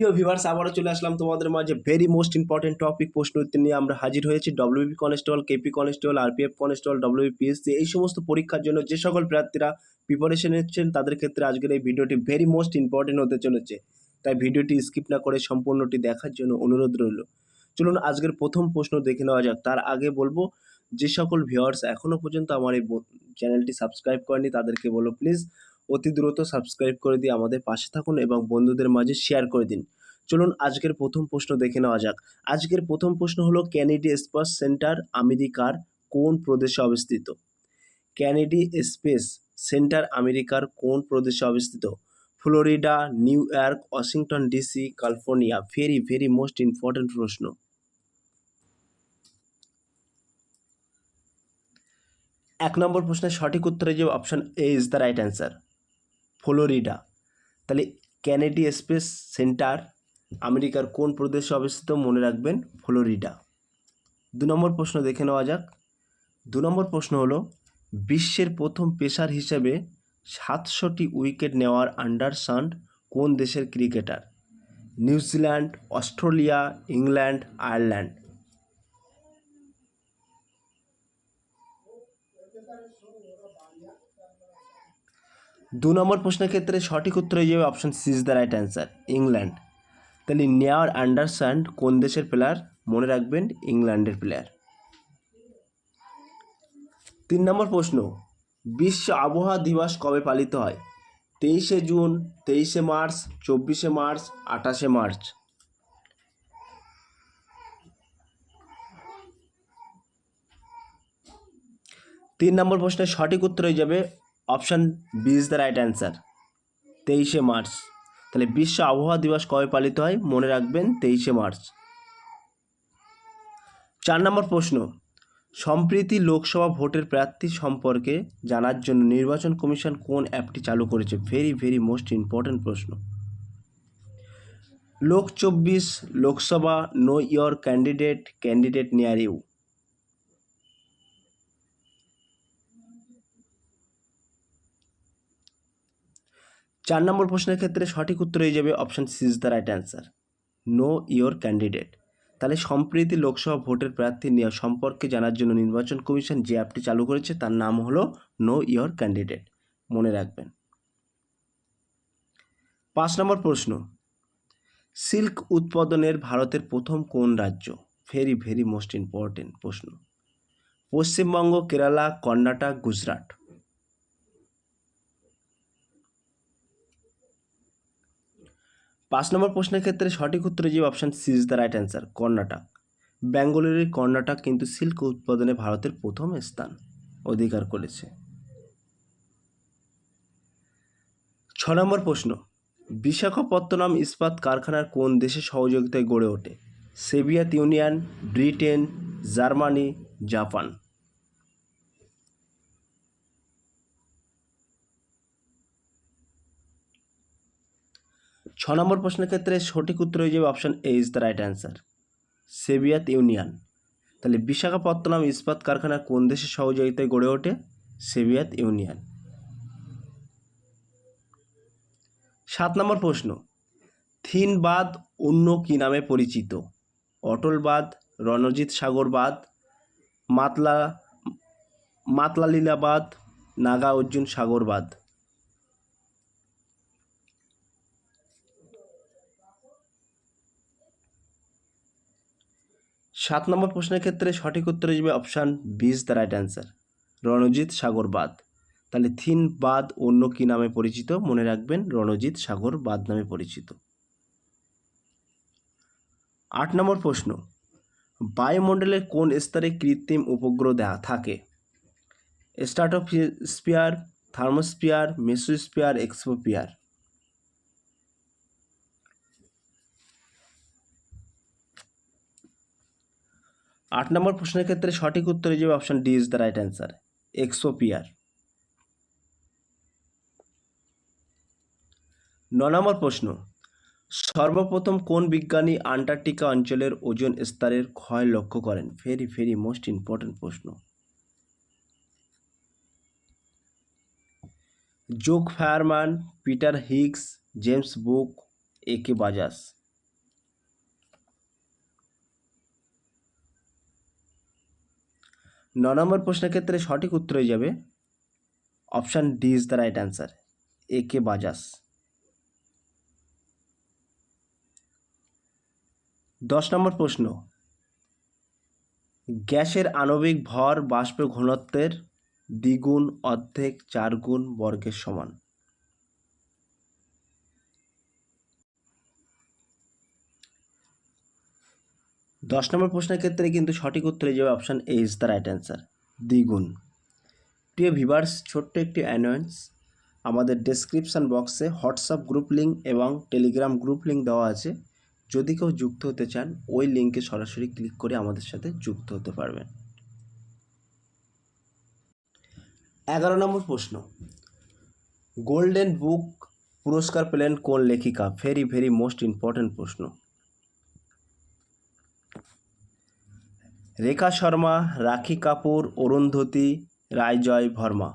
প্রিয় ভিভার্স আবারও চলে আসলাম তোমাদের মাঝে ভেরি মোস্ট ইম্পর্টেন্ট টপিক প্রশ্ন উত্তর নিয়ে। আমরা হাজির হয়েছি WB constable KP constable RPF constable WB PSC এই সমস্ত পরীক্ষার জন্য যে সকল প্রার্থীরা প্রিপারেশন নিচ্ছেন, তাদের ক্ষেত্রে আজকের এই ভিডিওটি ভেরি মোস্ট ইম্পর্টেন্ট হতে চলেছে। তাই ভিডিওটি স্কিপ না করে সম্পূর্ণটি দেখার জন্য অনুরোধ রইল। চলুন আজকের প্রথম প্রশ্ন দেখে নেওয়া যাক। তার আগে বলব, যে সকল ভিউয়ার্স এখনও পর্যন্ত আমার এই চ্যানেলটি সাবস্ক্রাইব করেনি তাদেরকে বলো প্লিজ অতি দ্রুত সাবস্ক্রাইব করে দিয়ে আমাদের পাশে থাকুন এবং বন্ধুদের মাঝে শেয়ার করে দিন। চলুন আজকের প্রথম প্রশ্ন দেখে নেওয়া যাক। আজকের প্রথম প্রশ্ন হলো ক্যানেডি স্পেস সেন্টার আমেরিকার কোন প্রদেশে অবস্থিত? ক্যানেডি স্পেস সেন্টার আমেরিকার কোন প্রদেশে অবস্থিত? Florida, New York, Washington DC California. Very very most important প্রশ্ন। এক নম্বর প্রশ্নের সঠিক উত্তরে যে option A is the right answer Florida. তাহলে ক্যানেডি স্পেস সেন্টার আমেরিকার কোন প্রদেশে অবস্থিত মনে রাখবেন? ফ্লোরিডা। দু নম্বর প্রশ্ন দেখে নেওয়া যাক। দু নম্বর প্রশ্ন হলো, বিশ্বের প্রথম পেশার হিসেবে সাতশোটি উইকেট নেওয়ার আন্ডারসান্ড কোন দেশের cricketer? New Zealand, Australia, England, Ireland. দু নম্বর প্রশ্নের ক্ষেত্রে সঠিক উত্তর হয়ে যাবে option C is the right answer England তাহলে নেওয়ার আন্ডারস্ট্যান্ড কোন দেশের প্লেয়ার মনে রাখবেন, ইংল্যান্ডের প্লেয়ার তিন নম্বর প্রশ্ন, বিশ্ব আবহাওয়া দিবস কবে পালিত হয়? তেইশে জুন, তেইশে মার্চ, চব্বিশে মার্চ, আঠাশে মার্চ। তিন নম্বর প্রশ্নের সঠিক উত্তর হয়ে যাবে option B is the right answer, তেইশে মার্চ। তাহলে বিশ্ব আবহাওয়া দিবস কবে পালিত হয়? মনে রাখবেন, তেইশে মার্চ। চার নম্বর প্রশ্ন, সম্প্রীতি লোকসভা ভোটের প্রার্থী সম্পর্কে জানার জন্য নির্বাচন কমিশন কোন অ্যাপটি চালু করেছে? ভেরি ভেরি মোস্ট ইম্পর্ট্যান্ট প্রশ্ন। লোক চব্বিশ, Lok Sabha, know your candidate candidate near you. চার নম্বর প্রশ্নের ক্ষেত্রে সঠিক উত্তর হয়ে যাবে option C is the right answer know your candidate তাহলে সম্প্রতি লোকসভা ভোটের প্রার্থী নেওয়া সম্পর্কে জানার জন্য নির্বাচন কমিশন যে অ্যাপটি চালু করেছে তার নাম হলো নো ইয়োর ক্যান্ডিডেট মনে রাখবেন। পাঁচ নম্বর প্রশ্ন। সিল্ক উৎপাদনের ভারতের প্রথম কোন রাজ্য? ভেরি ভেরি মোস্ট ইম্পর্টেন্ট প্রশ্ন। পশ্চিমবঙ্গ, কেরালা, কর্ণাটক, গুজরাট। পাঁচ নম্বর প্রশ্নের ক্ষেত্রে সঠিক উত্তরে যে option C is the right answer Karnataka. বেঙ্গলুরুর Karnataka কিন্তু সিল্ক উৎপাদনে ভারতের প্রথম স্থান অধিকার করেছে। ছ নম্বর প্রশ্ন, বিশাখাপত্তনম ইস্পাত কারখানার কোন দেশের সহযোগিতায় গড়ে ওঠে? Soviet Union, Britain, Germany, Japan. ছ নম্বর প্রশ্নের ক্ষেত্রে সঠিক উত্তর হয়ে যাবে option A is the right answer Soviet Union তাহলে বিশাখাপত্তনম ইস্পাত কারখানা কোন দেশের সহযোগিতায় গড়ে ওঠে? সোভিয়েত ইউনিয়ন সাত নম্বর প্রশ্ন। থিন বাঁধ অন্য কী নামে পরিচিত? অটল বাঁধ রণজিৎ সাগর বাঁধ মাতলা মাতলালীলা বাঁধ নাগা অর্জুন সাগর বাঁধ সাত নম্বর প্রশ্নের ক্ষেত্রে সঠিক উত্তর হিসেবে option B is the right answer Ranjit Sagar বাঁধ। তাহলে থিন বাঁধ অন্য কী নামে পরিচিত? মনে রাখবেন, রণজিৎ সাগর বাঁধ নামে পরিচিত। আট নম্বর প্রশ্ন, বায়ুমণ্ডলের কোন স্তরে কৃত্রিম উপগ্রহ দেয়া থাকে? স্ট্রাটোস্পিয়ার থার্মোস্পিয়ার মেসোস্পিয়ার এক্সোপিয়ার আট নম্বর প্রশ্নের ক্ষেত্রে সঠিক উত্তর যাবে option D is the right answer exosphere ন নম্বর প্রশ্ন, সর্বপ্রথম কোন বিজ্ঞানী আন্টার্কটিকা অঞ্চলের ওজন স্তরের ক্ষয় লক্ষ্য করেন? ভেরি ভেরি মোস্ট ইম্পর্ট্যান্ট প্রশ্ন। জোক ফায়ারম্যান, পিটার হিগস, জেমস বুক, এ কে বাজাস ন নম্বর প্রশ্নের ক্ষেত্রে সঠিক উত্তর হয়ে যাবে option D is the right answer. A K বাজাস দশ নম্বর প্রশ্ন, গ্যাসের আণবিক ভর বাষ্প ঘনত্বের দ্বিগুণ অর্ধেক চার গুণ বর্গের সমান। দশ নম্বর প্রশ্নের ক্ষেত্রে কিন্তু সঠিক উত্তর হয়ে যাবে option A is the right answer দ্বিগুণ। প্রিয় ভিভার্স ছোট্ট একটি অ্যানোয়েন্স আমাদের ডেসক্রিপশান বক্সে হোয়াটসঅ্যাপ গ্রুপ লিঙ্ক এবং টেলিগ্রাম গ্রুপ লিঙ্ক দেওয়া আছে। যদি কেউ যুক্ত হতে চান, ওই লিঙ্কে সরাসরি ক্লিক করে আমাদের সাথে যুক্ত হতে পারবেন। এগারো নম্বর প্রশ্ন গোল্ডেন বুক পুরস্কার পেলেন কোন লেখিকা? ভেরি ভেরি মোস্ট ইম্পর্ট্যান্ট প্রশ্ন। রেখা শর্মা, রাখি কাপুর অরুন্ধতী রায়জয় ভর্মা।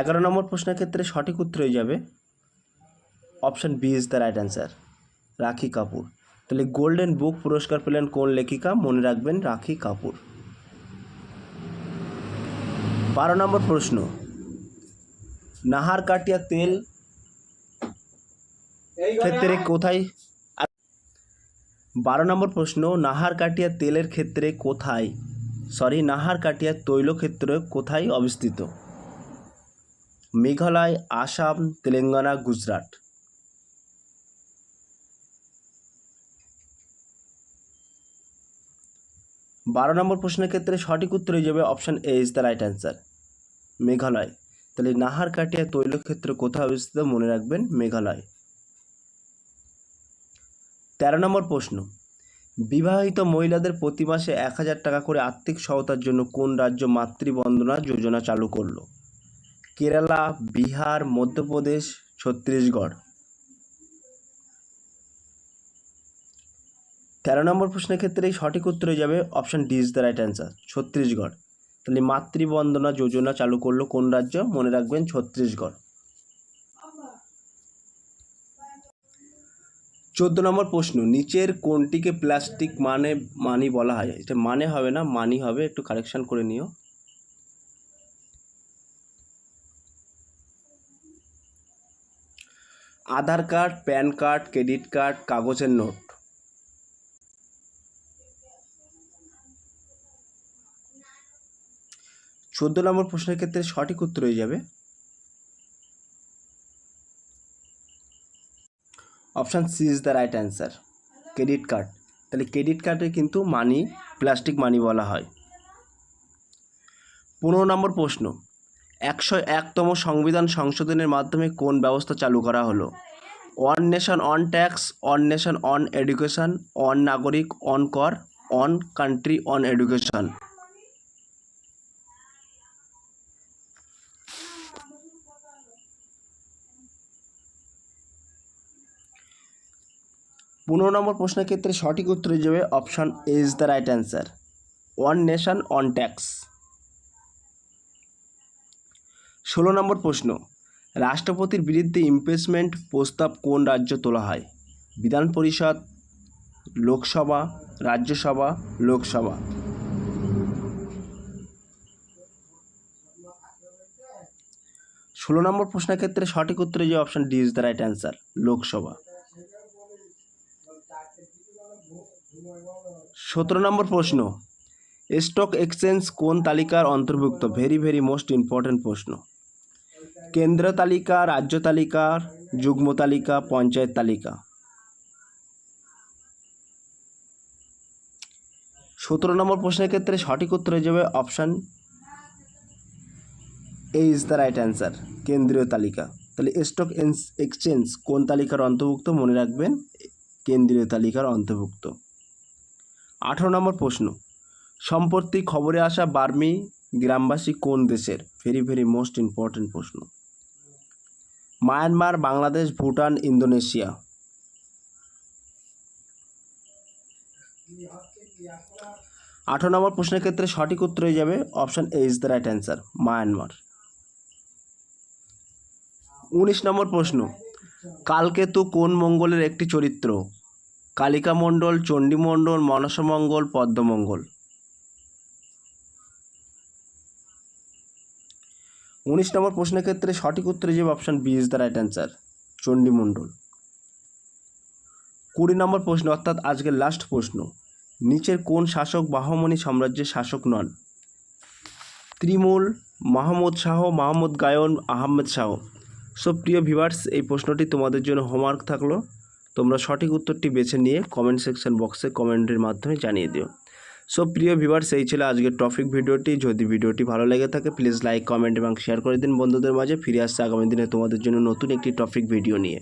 এগারো নম্বর প্রশ্নের ক্ষেত্রে সঠিক উত্তর হয়ে যাবে option B is the right answer, Rakhi Kapoor. তাহলে গোল্ডেন বুক পুরস্কার পেলেন কোন লেখিকা? মনে রাখবেন রাখি কাপুর। বারো নম্বর প্রশ্ন, নাহার কাটিয়া তেল ক্ষেত্রে কোথায়? বারো নম্বর প্রশ্ন, নাহার কাটিয়া তেলের ক্ষেত্রে কোথায়? সরি নাহার কাটিয়া তৈল ক্ষেত্র কোথায় অবস্থিত? মেঘালয়, আসাম, তেলেঙ্গানা, গুজরাট। বারো নম্বর প্রশ্নের ক্ষেত্রে সঠিক উত্তর হয়ে যাবে option A is the right answer Meghalaya. তাহলে নাহার কাটিয়া তৈলক্ষেত্র কোথায় অবস্থিত? মনে রাখবেন, মেঘালয়। তেরো নম্বর প্রশ্ন। বিবাহিত মহিলাদের প্রতি মাসে এক হাজার টাকা করে আর্থিক সহায়তার জন্য কোন রাজ্য মাতৃবন্দনা যোজনা চালু করল? কেরালা, বিহার, মধ্যপ্রদেশ, ছত্তিশগড়। তেরো নম্বর প্রশ্নের ক্ষেত্রে সঠিক উত্তর যাবে option D is the right answer, Chhattisgarh. তাহলে মাতৃবন্দনা যোজনা চালু করল কোন রাজ্য? মনে রাখবেন ছত্তিশগড়। চোদ্দ নম্বর প্রশ্ন, নিচের কোনটিকে প্লাস্টিক মানে মানি বলা হয়? এটা মানে হবে না, মানি হবে, একটু কারেকশন করে নিও। Aadhaar card, PAN card, credit card, কাগজের নোট। চোদ্দ নম্বর প্রশ্নের ক্ষেত্রে সঠিক উত্তর হয়ে যাবে। Option C is the right answer. Credit card. তাহলে ক্রেডিট কার্ডে কিন্তু মানি, প্লাস্টিক মানি বলা হয়। পনেরো নম্বর প্রশ্ন, একশো একতম সংবিধান সংশোধনের মাধ্যমে কোন ব্যবস্থা চালু করা হলো? One nation, one tax, one nation, one education, one নাগরিক, অন কর, অন কান্ট্রি, অন এডুকেশন। পনেরো নম্বর প্রশ্নের ক্ষেত্রে সঠিক উত্তর যাবে option A is the right answer one nation one tax ষোলো নম্বর প্রশ্ন, রাষ্ট্রপতির বিরুদ্ধে ইমপিচমেন্ট প্রস্তাব কোন রাজ্য তোলা হয়? বিধান পরিষদ, লোকসভা, রাজ্যসভা, লোকসভা। ষোলো নম্বর প্রশ্নের ক্ষেত্রে সঠিক উত্তরে যে option D is the right answer Lok Sabha. সতেরো নম্বর প্রশ্ন স্টক এক্সচেঞ্জ কোন তালিকার অন্তর্ভুক্ত? ভেরি ভেরি মোস্ট ইম্পর্ট্যান্ট প্রশ্ন। কেন্দ্র তালিকা, রাজ্য তালিকার যুগ্ম তালিকা, পঞ্চায়েত তালিকা। সতেরো নম্বর প্রশ্নের ক্ষেত্রে সঠিক উত্তর হয়ে যাবে option A is the right answer কেন্দ্রীয় তালিকা। তাহলে স্টক এক্সচেঞ্জ কোন তালিকার অন্তর্ভুক্ত? মনে রাখবেন, কেন্দ্রীয় তালিকার অন্তর্ভুক্ত। আঠারো নম্বর প্রশ্ন। সম্প্রতি খবরে আসা বার্মি গ্রামবাসী কোন দেশের? ভেরি ভেরি মোস্ট ইম্পর্ট্যান্ট প্রশ্ন। Myanmar, Bangladesh, Bhutan, Indonesia. আঠারো নম্বর প্রশ্নের ক্ষেত্রে সঠিক উত্তর হয়ে যাবে option A is the right answer, Myanmar. উনিশ নম্বর প্রশ্ন, কালকেতু কোন মঙ্গলের একটি চরিত্র? কালিকা মণ্ডল, চণ্ডী মণ্ডল মনসামঙ্গল পদ্মমঙ্গল উনিশ নম্বর প্রশ্নের ক্ষেত্রে সঠিক উত্তর যে option B is the right answer চণ্ডীমণ্ডল কুড়ি নম্বর প্রশ্ন, অর্থাৎ আজকের লাস্ট প্রশ্ন, নিচের কোন শাসক বাহমনি সাম্রাজ্যের শাসক নন? ত্রিমূল, মাহমুদ শাহ, মাহমুদ গায়ন, আহমেদ শাহ। সো প্রিয় ভিভার্স এই প্রশ্নটি তোমাদের জন্য হোমওয়ার্ক থাকল। তোমরা সঠিক উত্তরটি বেছে নিয়ে কমেন্ট সেকশন বক্সে কমেন্টের মাধ্যমে জানিয়ে দিও। সো প্রিয় ভিভার্স এই ছিল আজকের টপিক ভিডিওটি। যদি ভিডিওটি ভালো লেগে থাকে প্লিজ লাইক কমেন্ট এবং শেয়ার করে দিন। বন্ধুদের মাঝে ফিরে আসছে আগামী দিনে তোমাদের জন্য নতুন একটি টপিক ভিডিও নিয়ে।